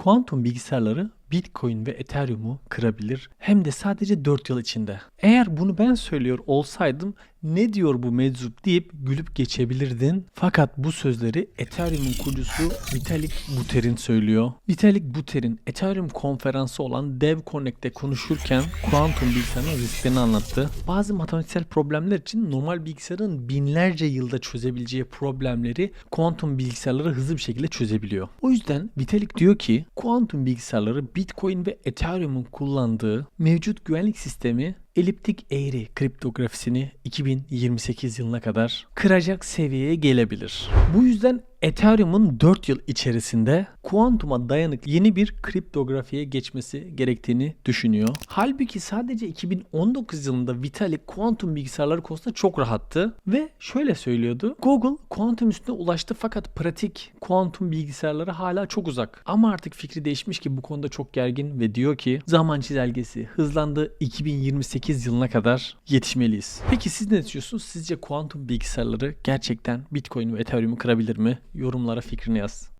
kuantum bilgisayarları Bitcoin ve Ethereum'u kırabilir hem de sadece 4 yıl içinde. Eğer bunu ben söylüyor olsaydım ne diyor bu meczup deyip gülüp geçebilirdin. Fakat bu sözleri Ethereum'un kurucusu Vitalik Buterin söylüyor. Vitalik Buterin Ethereum konferansı olan Dev Connect'te konuşurken kuantum bilgisayarın risklerini anlattı. Bazı matematiksel problemler için normal bilgisayarın binlerce yılda çözebileceği problemleri kuantum bilgisayarları hızlı bir şekilde çözebiliyor. O yüzden Vitalik diyor ki kuantum bilgisayarları Bitcoin ve Ethereum'un kullandığı mevcut güvenlik sistemi eliptik eğri kriptografisini 2028 yılına kadar kıracak seviyeye gelebilir. Bu yüzden Ethereum'un 4 yıl içerisinde kuantuma dayanık yeni bir kriptografiye geçmesi gerektiğini düşünüyor. Halbuki sadece 2019 yılında Vitalik kuantum bilgisayarları konusunda çok rahattı ve şöyle söylüyordu. Google kuantum üstüne ulaştı fakat pratik kuantum bilgisayarları hala çok uzak. Ama artık fikri değişmiş ki bu konuda çok gergin ve diyor ki zaman çizelgesi hızlandı 2028 yılına kadar yetişmeliyiz. Peki siz ne düşünüyorsunuz? Sizce kuantum bilgisayarları gerçekten Bitcoin ve Ethereum'u kırabilir mi? Yorumlara fikrini yaz.